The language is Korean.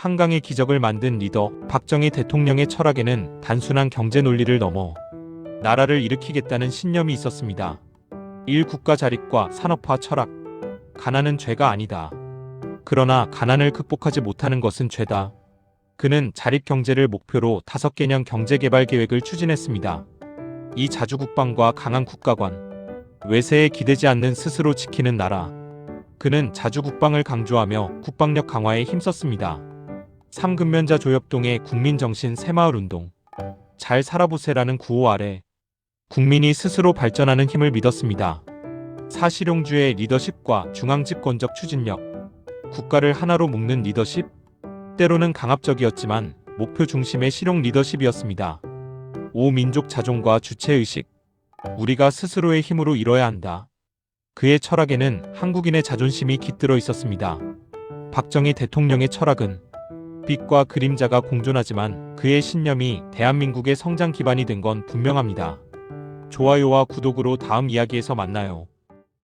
한강의 기적을 만든 리더 박정희 대통령의 철학에는 단순한 경제 논리를 넘어 나라를 일으키겠다는 신념이 있었습니다. 일 국가 자립과 산업화 철학. 가난은 죄가 아니다. 그러나 가난을 극복하지 못하는 것은 죄다. 그는 자립 경제를 목표로 다섯 개년 경제 개발 계획을 추진했습니다. 이 자주 국방과 강한 국가관, 외세에 기대지 않는 스스로 지키는 나라. 그는 자주 국방을 강조하며 국방력 강화에 힘썼습니다. 삼근면자 조엽동의 국민정신 새마을 운동. 잘 살아보세라는 구호 아래 국민이 스스로 발전하는 힘을 믿었습니다. 사실용주의 리더십과 중앙집권적 추진력, 국가를 하나로 묶는 리더십, 때로는 강압적이었지만 목표 중심의 실용 리더십이었습니다. 오 민족 자존과 주체의식, 우리가 스스로의 힘으로 이뤄야 한다. 그의 철학에는 한국인의 자존심이 깃들어 있었습니다. 박정희 대통령의 철학은 빛과 그림자가 공존하지만 그의 신념이 대한민국의 성장 기반이 된 건 분명합니다. 좋아요와 구독으로 다음 이야기에서 만나요.